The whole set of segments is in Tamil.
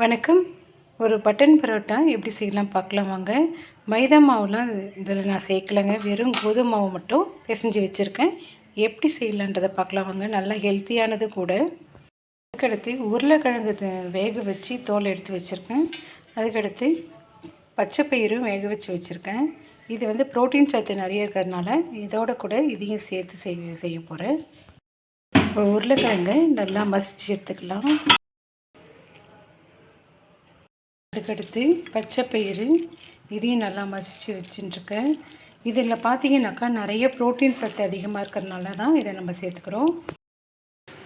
வணக்கம். ஒரு பட்டன் பரோட்டா எப்படி செய்யலாம் பார்க்கலாம் வாங்க. மைதா மாவுலாம் இதில் நான் சேர்க்கலைங்க. வெறும் கோதுமை மாவு மட்டும் பிசைஞ்சு வச்சுருக்கேன். எப்படி செய்யலான்றதை பார்க்கலாம் வாங்க. நல்லா ஹெல்த்தியானது கூட. அதுக்கடுத்து உருளைக்கிழங்கு வேக வச்சு தோல் எடுத்து வச்சுருக்கேன். அதுக்கடுத்து பச்சை பயிரும் வேக வச்சு வச்சுருக்கேன். இது வந்து புரோட்டீன் சத்து நிறைய இருக்கிறதுனால இதோட கூட இதையும் சேர்த்து செய்ய செய்ய போகிறேன் இப்போ உருளைக்கிழங்கு நல்லா மசிச்சு எடுத்துக்கலாம். அதுக்கடுத்து பச்சை பயிறு இதையும் நல்லா மசிச்சு வச்சுட்டுருக்கேன். இதில் பார்த்தீங்கன்னாக்கா நிறைய புரோட்டீன் சத்து அதிகமாக இருக்கிறதுனால தான் இதை நம்ம சேர்த்துக்கிறோம்.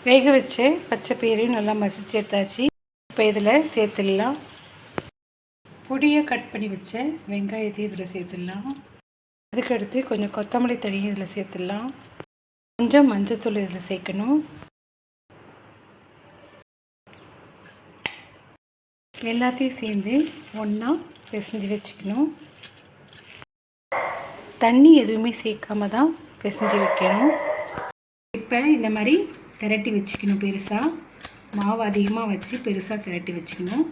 வேக வச்ச பச்சை பயிறு நல்லா மசிச்சு எடுத்தாச்சு. இப்போ இதில் சேர்த்துடலாம். பொடியை கட் பண்ணி வச்ச வெங்காயத்தையும் இதில் சேர்த்துடலாம். அதுக்கடுத்து கொஞ்சம் கொத்தமல்லி தனியும் இதில் சேர்த்துடலாம். கொஞ்சம் மஞ்சத்தூள் இதில் சேர்க்கணும். எல்லாத்தையும் சேர்ந்து ஒன்றா பிசைஞ்சு வச்சுக்கணும். தண்ணி எதுவுமே சேர்க்காம தான் பிசைஞ்சு வைக்கணும். இப்போ இந்த மாதிரி திரட்டி வச்சுக்கணும் பெருசாக மாவு அதிகமாக வச்சு பெருசாக திரட்டி வச்சுக்கணும்.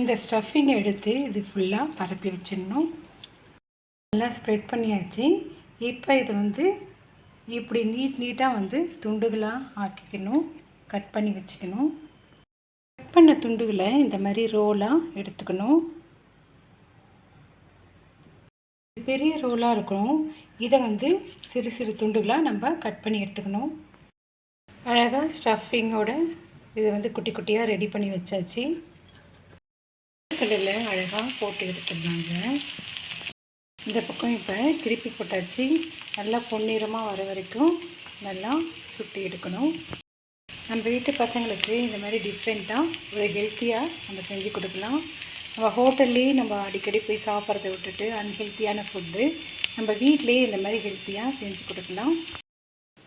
இந்த ஸ்டஃபிங் எடுத்து இது ஃபுல்லாக பரப்பி வச்சிடணும். நல்லா ஸ்ப்ரெட் பண்ணியாச்சு. இப்போ இது வந்து இப்படி நீட் நீட்டாக வந்து துண்டுகளாக ஆக்கிக்கணும். கட் பண்ணி வச்சுக்கணும். கட் பண்ண துண்டுகளை இந்த மாதிரி ரோலாக எடுத்துக்கணும். பெரிய ரோலாக இருக்கணும். இதை வந்து சிறு சிறு துண்டுகளாக நம்ம கட் பண்ணி எடுத்துக்கணும். அழகாக ஸ்டஃபிங்கோட இதை வந்து குட்டி குட்டியாக ரெடி பண்ணி வச்சாச்சு. கடலில் அழகாக போட்டு எடுத்துருந்தாங்க. இந்த பக்கம் இப்போ திருப்பி போட்டாச்சு. நல்லா பொன்னிறமாக வர வரைக்கும் நல்லா சுட்டி எடுக்கணும். நம்ம வீட்டு பசங்களுக்கு இந்த மாதிரி டிஃப்ரெண்ட்டாக ஒரு ஹெல்த்தியாக நம்ம செஞ்சு கொடுக்கலாம். நம்ம ஹோட்டல்லேயே நம்ம அடிக்கடி போய் சாப்பிட்றத விட்டுட்டு அன்ஹெல்த்தியான ஃபுட்டு நம்ம வீட்டிலேயே இந்த மாதிரி ஹெல்த்தியாக செஞ்சு கொடுக்கலாம்.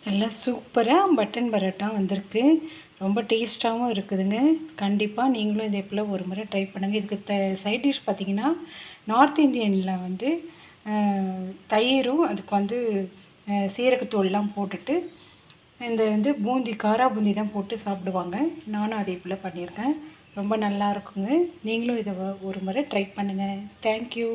நல்லா சூப்பராக பட்டன் பரோட்டா வந்திருக்கு. ரொம்ப டேஸ்ட்டாகவும் இருக்குதுங்க. கண்டிப்பாக நீங்களும் இதே போல் ஒரு முறை ட்ரை பண்ணுங்கள் இதுக்கு த சைட் டிஷ் பார்த்தீங்கன்னா நார்த் இந்தியனில் வந்து தயிரும் அதுக்கு வந்து சீரகத்தூள்லாம் போட்டுட்டு இந்த வந்து பூந்தி காரா பூந்தி தான் போட்டு சாப்பிடுவாங்க. நானும் அதே போல் பண்ணியிருக்கேன். ரொம்ப நல்லா இருக்குங்க. நீங்களும் இதை ஒரு முறை ட்ரை பண்ணுங்கள் தேங்க்யூ